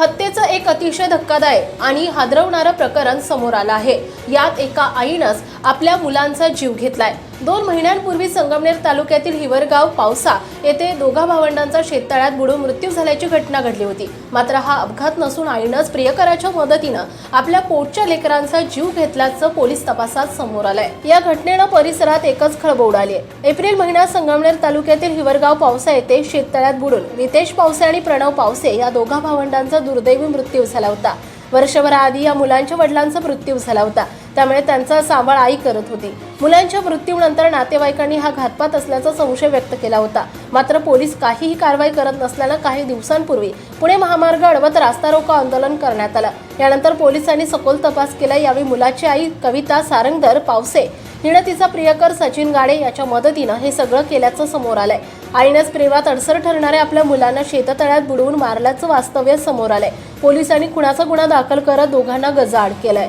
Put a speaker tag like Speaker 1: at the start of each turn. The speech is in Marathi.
Speaker 1: हत्येचं एक अतिशय धक्कादायक आणि हादरवणारं प्रकरण समोर आलं आहे. यात एका आईनंच आपल्या मुलांचा जीव घेतलाय. दोन महिन्यांपूर्वी संगमनेर तालुक्यातील हिवरगाव पावसा येथे दोघा भावंडांचा शेततळ्यात बुडून मृत्यू झाल्याची घटना घडली होती. मात्र हा अपघात नसून आईनंच प्रियकराच्या मदतीनं आपल्या पोटच्या लेकरांचा जीव घेतल्याचं पोलीस तपासात समोर आलंय. या घटनेनं परिसरात एकच खळबळ उडाली आहे. एप्रिल महिन्यात संगमनेर तालुक्यातील हिवरगाव पावसा येथे शेततळ्यात बुडून रितेश पावसे आणि प्रणव पावसे या दोघा भावंडांचा दुर्दैवी मृत्यू झाला होता. वर्षभराआधी या मुलांच्या वडिलांचा मृत्यू झाला होता. त्यामुळे त्यांचा सांभाळ आई करत होती. मुलांच्या मृत्यूनंतर नातेवाईकांनी हा घातपात असल्याचा संशय व्यक्त केला होता. मात्र पोलीस काहीही कारवाई करत नसल्यानं काही दिवसांपूर्वी पुणे महामार्ग अडवत रास्ता रोको आंदोलन करण्यात आलं. यानंतर पोलिसांनी सखोल तपास केला. यावेळी मुलाची आई कविता सारंगधर पावसे हिनं तिचा प्रियकर सचिन गाडे याच्या मदतीनं हे सगळं केल्याचं समोर आलंय. आईनंच प्रेमात अडसर ठरणाऱ्या आपल्या मुलांना शेततळ्यात बुडवून मारल्याचं वास्तव्य समोर आलंय. पोलिसांनी खुणाचा गुन्हा दाखल करत दोघांना गजाआड केलाय.